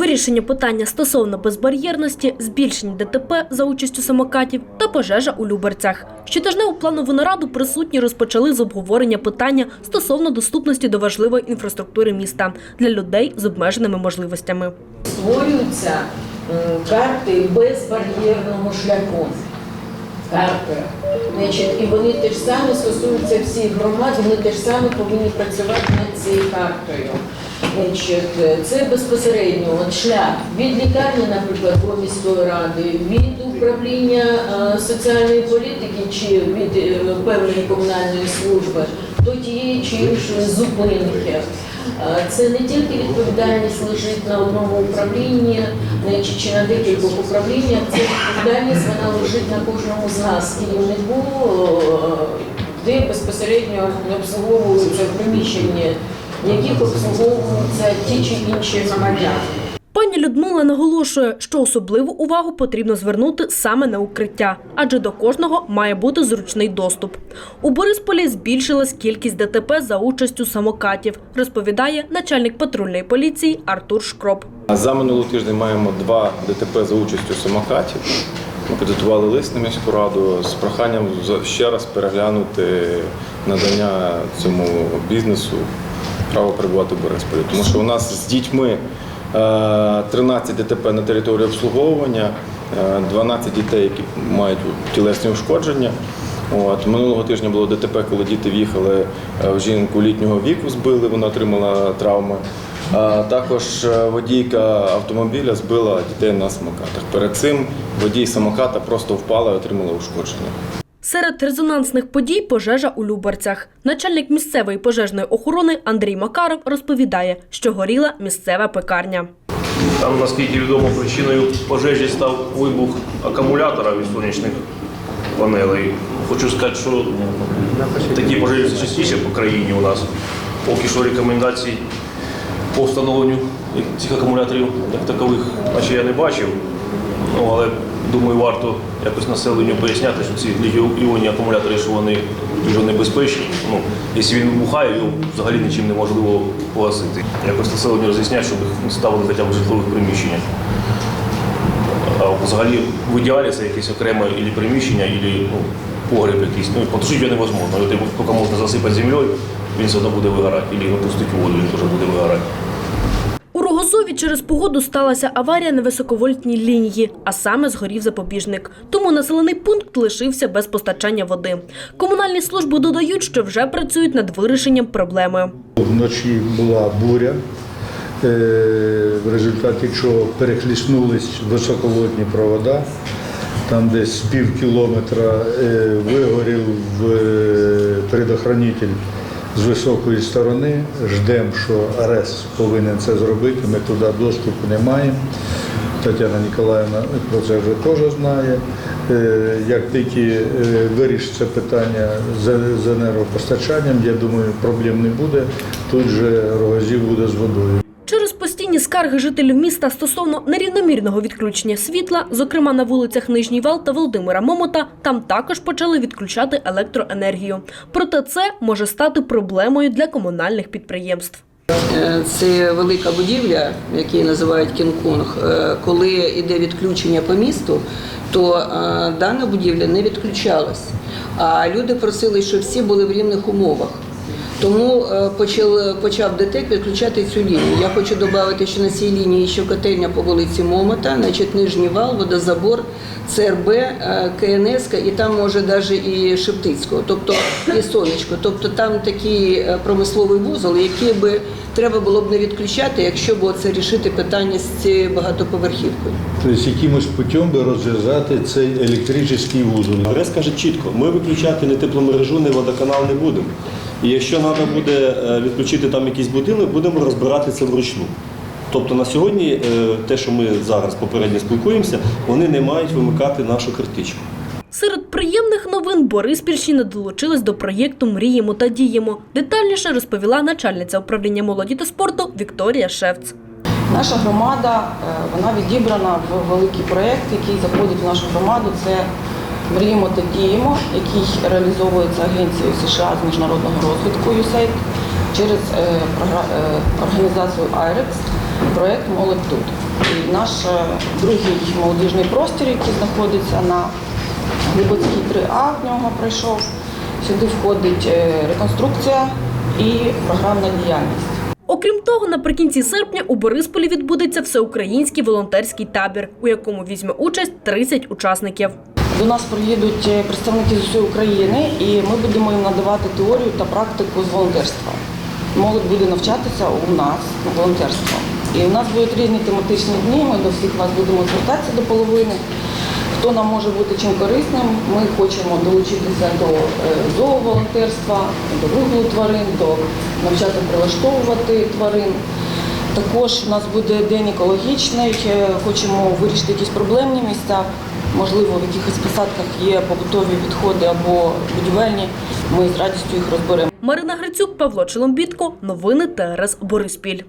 вирішення питання стосовно безбар'єрності, збільшення ДТП за участю самокатів та пожежа у Люберцях. Щотижневу планову нараду присутні розпочали з обговорення питання стосовно доступності до важливої інфраструктури міста для людей з обмеженими можливостями. створюються карти безбар'єрного шляху. Карти. І вони теж саме стосуються всіх громад, вони теж саме повинні працювати над цією картою. Значить, це безпосередньо от шлях від лікарні, наприклад, до міської ради, від управління е, соціальної політики чи від е, певної комунальної служби до тієї чи іншої зупинки. Е, Це не тільки відповідальність лежить на одному управлінні чи на декількох управліннях, це відповідальність вона лежить на кожному з нас керівнику, е, де безпосередньо обслуговуються приміщення, яких обслуговуються ті чи інші громадяни. Пані Людмила наголошує, що особливу увагу потрібно звернути саме на укриття, адже до кожного має бути зручний доступ. У Борисполі збільшилась кількість ДТП за участю самокатів, розповідає начальник патрульної поліції Артур Шкроп. За минулий тиждень маємо два ДТП за участю самокатів. Ми підготували лист на міську раду з проханням за- ще раз переглянути надання цьому бізнесу право перебувати в Борисполі. Тому що у нас з дітьми е, 13 ДТП на території обслуговування, е, 12 дітей, які мають тілесні ушкодження. От минулого тижня було ДТП, коли діти в'їхали е, в жінку літнього віку, збили, вона отримала травми. А також е, водійка автомобіля збила дітей на самокатах. Перед цим водій самоката просто впала і отримала ушкодження. Серед резонансних подій пожежа у Любарцях. Начальник місцевої пожежної охорони Андрій Макаров розповідає, що горіла місцева пекарня. Там, наскільки відомо, причиною пожежі став вибух акумулятора від сонячних панелей. Хочу сказати, що такі пожежі частіше по країні у нас. Поки що рекомендацій по встановленню цих акумуляторів як такових, наче я не бачив. Ну, але думаю, варто якось населенню поясняти, що ці літіоні акумулятори, що вони дуже небезпечні. Ну, якщо він вибухає, його взагалі нічим неможливо погасити. Якось населенню роз'ясняти, щоб їх ставили хоча б в житлових приміщеннях. А взагалі в ідеалі це якесь окреме ілі приміщення, ілі ну, погреб якийсь. Ну, потушити його невозможно. Його тільки можна засипати землею, він все одно буде вигорати, або опустити у воду, він теж буде вигорати. Рогозові через погоду сталася аварія на високовольтній лінії, а саме згорів запобіжник. Тому населений пункт лишився без постачання води. Комунальні служби додають, що вже працюють над вирішенням проблеми. Вночі була буря, е, в результаті чого перехліснулись висоководні провода. Там десь пів кілометра е, вигорів е, предохранитель з високої сторони. Ждемо, що РЕС повинен це зробити. Ми туди доступу не маємо. Тетяна Ніколаївна про це вже теж знає. Е, Як тільки е, вирішиться питання з енергопостачанням, я думаю, проблем не буде. Тут же рогозів буде з водою. Скарги жителів міста стосовно нерівномірного відключення світла, зокрема на вулицях Нижній Вал та Володимира Момота, там також почали відключати електроенергію. Проте це може стати проблемою для комунальних підприємств. Е, Це велика будівля, яку називають Кінг-Конг. Е, Коли йде відключення по місту, то е, дана будівля не відключалась. А люди просили, щоб всі були в рівних умовах. Тому е, почав, почав ДТЕК відключати цю лінію. Я хочу додати, що на цій лінії ще котельня по вулиці Момота, значить Нижній вал, водозабор, ЦРБ, е, КНС, і там може навіть і Шептицького, тобто і сонечко. Тобто там такий е, промисловий вузол, який би треба було б не відключати, якщо б це рішити питання з цією багатоповерхівкою. Тобто якимось путем би розв'язати цей електричний вузол. РЕС каже чітко, ми виключати ні тепломережу, ні водоканал не будемо. І якщо треба буде е, відключити там якісь будинки, будемо розбирати це вручну. Тобто на сьогодні е, те, що ми зараз попередньо спілкуємося, вони не мають вимикати нашу картичку. Серед приємних новин Бориспільщина долучилась до проєкту Мріємо та діємо. Детальніше розповіла начальниця управління молоді та спорту Вікторія Шевц. Наша громада е, вона відібрана в великий проєкт, який заходить в нашу громаду. Це Мріємо та діємо, який реалізовується Агенцією США з міжнародного розвитку USAID через е, е, організацію IREX. проєкт Молодь тут. І наш е, другий молодіжний простір, який знаходиться на Глибоцькій 3А, в нього пройшов. Сюди входить реконструкція і програмна діяльність. Окрім того, наприкінці серпня у Борисполі відбудеться всеукраїнський волонтерський табір, у якому візьме участь 30 учасників. До нас приїдуть е, представники з усієї України, і ми будемо їм надавати теорію та практику з волонтерства. Молодь буде навчатися у нас на волонтерство. І у нас будуть різні тематичні дні. Ми до всіх вас будемо звертатися до половини. Хто нам може бути чим корисним, ми хочемо долучитися до е, зооволонтерства, до вигляду тварин, до навчати прилаштовувати тварин. Також у нас буде день екологічний, е, хочемо вирішити якісь проблемні місця. Можливо, в якихось посадках є побутові відходи або будівельні. Ми з радістю їх розберемо. Марина Грицюк, Павло Челомбітко. Новини ТРС Бориспіль.